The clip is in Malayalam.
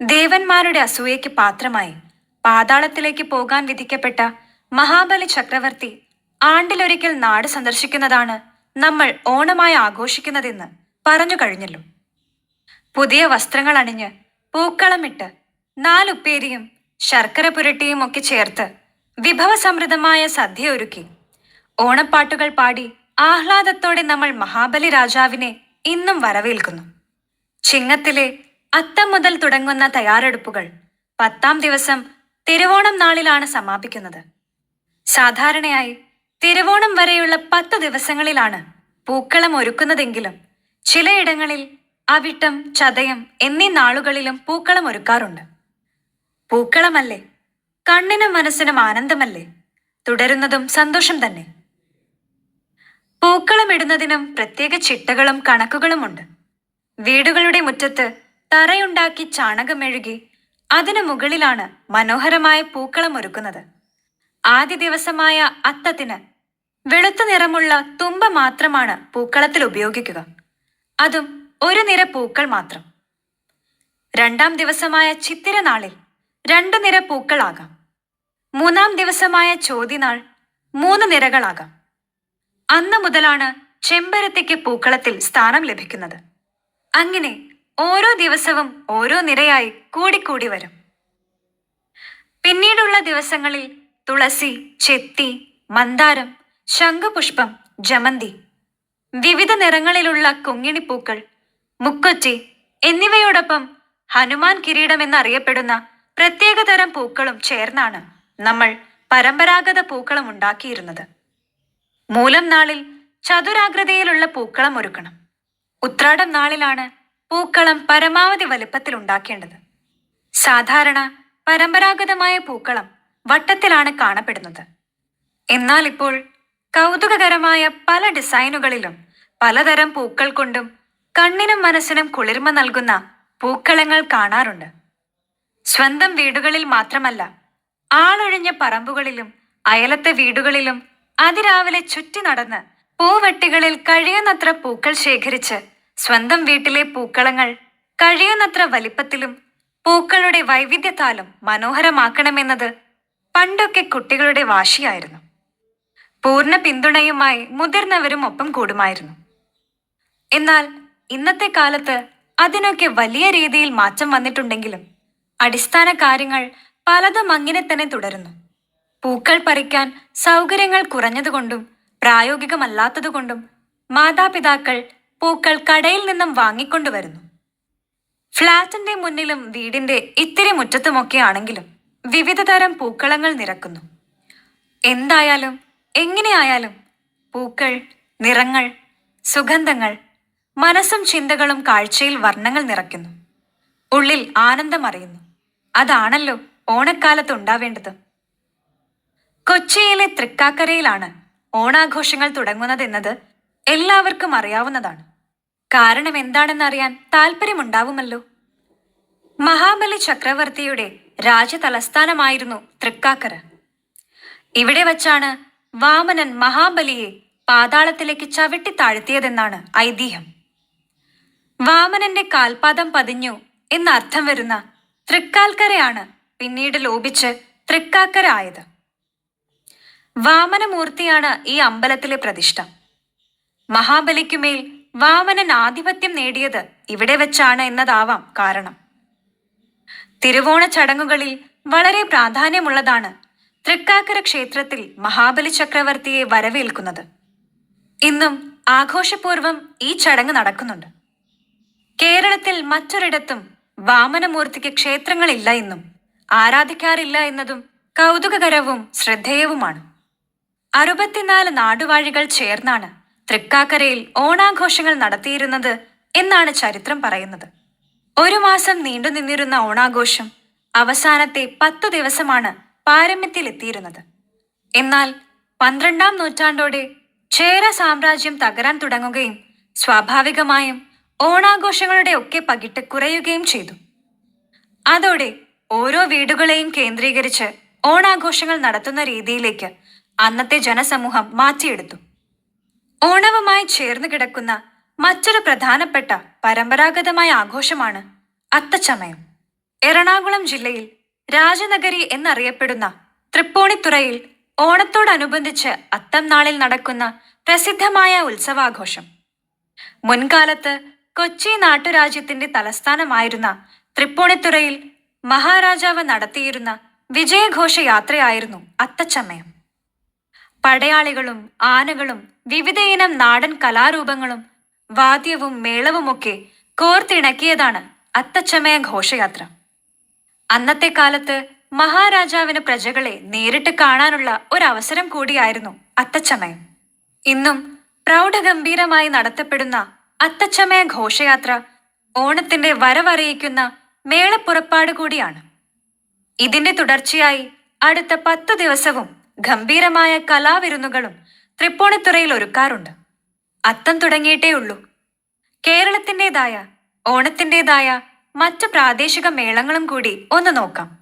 ദേവന്മാരുടെ അസൂയയ്ക്ക് പാത്രമായി പാതാളത്തിലേക്ക് പോകാൻ വിധിക്കപ്പെട്ട മഹാബലി ചക്രവർത്തി ആണ്ടിലൊരിക്കൽ നാട് സന്ദർശിക്കുന്നതാണ് നമ്മൾ ഓണമായി ആഘോഷിക്കുന്നതെന്ന് പറഞ്ഞു കഴിഞ്ഞല്ലോ. പുതിയ വസ്ത്രങ്ങൾ അണിഞ്ഞ് പൂക്കളമിട്ട് നാലുപ്പേരിയും ശർക്കര പുരട്ടിയും ഒക്കെ ചേർത്ത് വിഭവസമൃദ്ധമായ സദ്യ ഒരുക്കി. ഓണപ്പാട്ടുകൾ പാടി ആഹ്ലാദത്തോടെ നമ്മൾ മഹാബലി രാജാവിനെ ഇന്നും വരവേൽക്കുന്നു. ചിങ്ങത്തിലെ അത്തം മുതൽ തുടങ്ങുന്ന തയ്യാറെടുപ്പുകൾ പത്താം ദിവസം തിരുവോണം നാളിലാണ് സമാപിക്കുന്നത്. സാധാരണയായി തിരുവോണം വരെയുള്ള പത്ത് ദിവസങ്ങളിലാണ് പൂക്കളം ഒരുക്കുന്നതെങ്കിലും ചിലയിടങ്ങളിൽ അവിട്ടം ചതയം എന്നീ നാളുകളിലും പൂക്കളം ഒരുക്കാറുണ്ട്. പൂക്കളമല്ലേ? കണ്ണിനും മനസ്സിനും ആനന്ദമല്ലേ? തുടരുന്നതും സന്തോഷം തന്നെ. പൂക്കളം ഇടുന്നതിനും പ്രത്യേക ചിട്ടകളും കണക്കുകളുമുണ്ട്. വീടുകളുടെ മുറ്റത്ത് തറയുണ്ടാക്കി ചാണകമെഴുകി അതിനു മുകളിലാണ് മനോഹരമായ പൂക്കളം ഒരുക്കുന്നത് ആദ്യ ദിവസമായ അത്തത്തിന് വെളുത്ത നിറമുള്ള തുമ്പ മാത്രമാണ് പൂക്കളത്തിൽ ഉപയോഗിക്കുക. അതും ഒരു നിര പൂക്കൾ മാത്രം. രണ്ടാം ദിവസമായ ചിത്തിര നാളിൽ രണ്ടു നിര പൂക്കളാകാം. മൂന്നാം ദിവസമായ ചോതിനാൾ മൂന്ന് നിരകളാകാം. അന്ന് മുതലാണ് ചെമ്പരത്തിക്ക് പൂക്കളത്തിൽ സ്ഥാനം ലഭിക്കുന്നത്. അങ്ങനെ ഓരോ ദിവസവും ഓരോ നിരയായി കൂടിക്കൂടി വരും. പിന്നീടുള്ള ദിവസങ്ങളിൽ തുളസി ചെത്തി മന്ദാരം ശംഖുപുഷ്പം ജമന്തി വിവിധ നിറങ്ങളിലുള്ള കുങ്ങിണിപ്പൂക്കൾ മുക്കൊച്ചി എന്നിവയോടൊപ്പം ഹനുമാൻ കിരീടം എന്നറിയപ്പെടുന്ന പ്രത്യേകതരം പൂക്കളും ചേർന്നാണ് നമ്മൾ പരമ്പരാഗത പൂക്കളം ഉണ്ടാക്കിയിരുന്നത്. മൂലം നാളിൽ ചതുരാകൃതിയിലുള്ള പൂക്കളം ഒരുക്കണം. ഉത്രാടം നാളിലാണ് പൂക്കളം പരമാവധി വലുപ്പത്തിൽ ഉണ്ടാക്കേണ്ടത്. സാധാരണ പരമ്പരാഗതമായ പൂക്കളം വട്ടത്തിലാണ് കാണപ്പെടുന്നത്. എന്നാൽ ഇപ്പോൾ കൗതുകകരമായ പല ഡിസൈനുകളിലും പലതരം പൂക്കൾ കൊണ്ടും കണ്ണിനും മനസ്സിനും കുളിർമ നൽകുന്ന പൂക്കളങ്ങൾ കാണാറുണ്ട്. സ്വന്തം വീടുകളിൽ മാത്രമല്ല ആളൊഴിഞ്ഞ പറമ്പുകളിലും അയലത്തെ വീടുകളിലും അതിരാവിലെ ചുറ്റി നടന്ന് പൂവെട്ടികളിൽ കഴിയുന്നത്ര പൂക്കൾ ശേഖരിച്ച് സ്വന്തം വീട്ടിലെ പൂക്കളങ്ങൾ കഴിയുന്നത്ര വലിപ്പത്തിലും പൂക്കളുടെ വൈവിധ്യത്താലും മനോഹരമാക്കണമെന്നത് പണ്ടൊക്കെ കുട്ടികളുടെ വാശിയായിരുന്നു. പൂർണ പിന്തുണയുമായി മുതിർന്നവരും ഒപ്പം കൂടുമായിരുന്നു. എന്നാൽ ഇന്നത്തെ കാലത്ത് അതിനൊക്കെ വലിയ രീതിയിൽ മാറ്റം വന്നിട്ടുണ്ടെങ്കിലും അടിസ്ഥാന കാര്യങ്ങൾ പലതും അങ്ങനെ തന്നെ തുടരുന്നു. പൂക്കൾ പറിക്കാൻ സൗകര്യങ്ങൾ കുറഞ്ഞതുകൊണ്ടും പ്രായോഗികമല്ലാത്തതുകൊണ്ടും മാതാപിതാക്കൾ പൂക്കൾ കടയിൽ നിന്നും വാങ്ങിക്കൊണ്ടുവരുന്നു. ഫ്ളാറ്റിന്റെ മുന്നിലും വീടിന്റെ ഇത്തിരി മുറ്റത്തുമൊക്കെ ആണെങ്കിലും വിവിധ തരം പൂക്കളങ്ങൾ നിരക്കുന്നു എന്തായാലും എങ്ങനെയായാലും പൂക്കൾ നിറങ്ങൾ സുഗന്ധങ്ങൾ മനസ്സും ചിന്തകളും കാഴ്ചയിൽ വർണങ്ങൾ നിറയ്ക്കുന്നു. ഉള്ളിൽ ആനന്ദം അറിയുന്നു അതാണല്ലോ ഓണക്കാലത്ത് ഉണ്ടാവേണ്ടത്. കൊച്ചിയിലെ തൃക്കാക്കരയിലാണ് ഓണാഘോഷങ്ങൾ തുടങ്ങുന്നതെന്നത് എല്ലാവർക്കും അറിയാവുന്നതാണ്. കാരണം എന്താണെന്ന് അറിയാൻ താല്പര്യമുണ്ടാവുമല്ലോ. മഹാബലി ചക്രവർത്തിയുടെ രാജതലസ്ഥാനമായിരുന്നു തൃക്കാക്കര. ഇവിടെ വച്ചാണ് വാമനൻ മഹാബലിയെ പാതാളത്തിലേക്ക് ചവിട്ടി താഴ്ത്തിയതെന്നാണ് ഐതിഹ്യം. വാമനന്റെ കാൽപാദം പതിഞ്ഞു എന്ന അർത്ഥം വരുന്ന തൃക്കാൽക്കരയാണ് പിന്നീട് ലോപിച്ച് തൃക്കാക്കര ആയത്. വാമനമൂർത്തിയാണ് ഈ അമ്പലത്തിലെ പ്രതിഷ്ഠ. മഹാബലിക്കുമേൽ വാമനൻ ആധിപത്യം നേടിയത് ഇവിടെ വെച്ചാണ് എന്നതാവാം കാരണം. തിരുവോണ ചടങ്ങുകളിൽ വളരെ പ്രാധാന്യമുള്ളതാണ് തൃക്കാക്കര ക്ഷേത്രത്തിൽ മഹാബലി ചക്രവർത്തിയെ വരവേൽക്കുന്നത്. ഇന്നും ആഘോഷപൂർവം ഈ ചടങ്ങ് നടക്കുന്നുണ്ട്. കേരളത്തിൽ മറ്റൊരിടത്തും വാമനമൂർത്തിക്ക് ക്ഷേത്രങ്ങളില്ല എന്നും ആരാധിക്കാറില്ല എന്നതും കൗതുകകരവും ശ്രദ്ധേയവുമാണ്. അറുപത്തിനാല് നാടുവാഴികൾ ചേർന്നാണ് തൃക്കാക്കരയിൽ ഓണാഘോഷങ്ങൾ നടത്തിയിരുന്നത് എന്നാണ് ചരിത്രം പറയുന്നത്. ഒരു മാസം നീണ്ടു നിന്നിരുന്ന ഓണാഘോഷം അവസാനത്തെ പത്തു ദിവസമാണ് പാരമ്യത്തിലെത്തിയിരുന്നത് എന്നാൽ പന്ത്രണ്ടാം നൂറ്റാണ്ടോടെ ചേര സാമ്രാജ്യം തകരാൻ തുടങ്ങുകയും സ്വാഭാവികമായും ഓണാഘോഷങ്ങളുടെ ഒക്കെ പകിട്ട് കുറയുകയും ചെയ്തു. അതോടെ ഓരോ വീടുകളെയും കേന്ദ്രീകരിച്ച് ഓണാഘോഷങ്ങൾ നടത്തുന്ന രീതിയിലേക്ക് അന്നത്തെ ജനസമൂഹം മാറ്റിയെടുത്തു. ഓണവുമായി ചേർന്ന് കിടക്കുന്ന മറ്റൊരു പ്രധാനപ്പെട്ട പരമ്പരാഗതമായ ആഘോഷമാണ് അത്തച്ചമയം. എറണാകുളം ജില്ലയിൽ രാജനഗരി എന്നറിയപ്പെടുന്ന തൃപ്പൂണിത്തുറയിൽ ഓണത്തോടനുബന്ധിച്ച് അത്തം നാളിൽ നടക്കുന്ന പ്രസിദ്ധമായ ഉത്സവാഘോഷം. മുൻകാലത്ത് കൊച്ചി നാട്ടുരാജ്യത്തിന്റെ തലസ്ഥാനമായിരുന്ന തൃപ്പൂണിത്തുറയിൽ മഹാരാജാവ് നടത്തിയിരുന്ന വിജയഘോഷയാത്രയായിരുന്നു അത്തച്ചമയം. പടയാളികളും ആനകളും വിവിധയിനം നാടൻ കലാരൂപങ്ങളും വാദ്യവും മേളവുമൊക്കെ കോർത്തിണക്കിയതാണ് അത്തച്ചമയ ഘോഷയാത്ര. അന്നത്തെ കാലത്ത് മഹാരാജാവിന് പ്രജകളെ നേരിട്ട് കാണാനുള്ള ഒരവസരം കൂടിയായിരുന്നു അത്തച്ചമയം. ഇന്നും പ്രൗഢഗംഭീരമായി നടത്തപ്പെടുന്ന അത്തച്ചമയ ഘോഷയാത്ര ഓണത്തിന്റെ വരവറിയിക്കുന്ന മേളപ്പുറപ്പാട് കൂടിയാണ്. ഇതിന്റെ തുടർച്ചയായി അടുത്ത പത്തു ദിവസവും ഗംഭീരമായ കലാവിരുന്നുകളും തൃപ്പൂണിത്തുറയിൽ ഒരുക്കാറുണ്ട്. അത്തം തുടങ്ങിയിട്ടേ ഉള്ളൂ. കേരളത്തിന്റെതായ ഓണത്തിന്റെതായ മറ്റു പ്രാദേശിക മേളങ്ങളും കൂടി ഒന്ന് നോക്കാം.